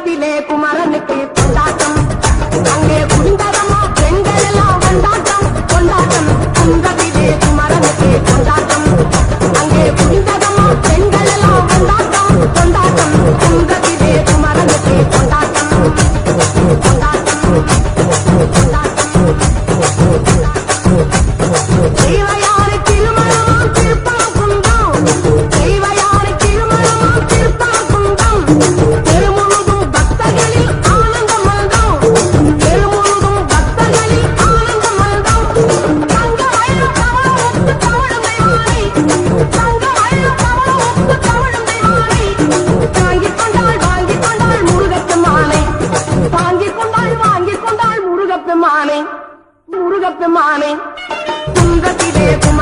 குன்றத்திலே குமரனுக்கு கொண்டாட்டம் அங்கே குண்டரமா பெண்கள் எல்லாம் கொண்டாட்டம். கொண்டாட்டம் முருகப்பெருமானே முருகப்பெருமானே துன்பத்திலே துன்ப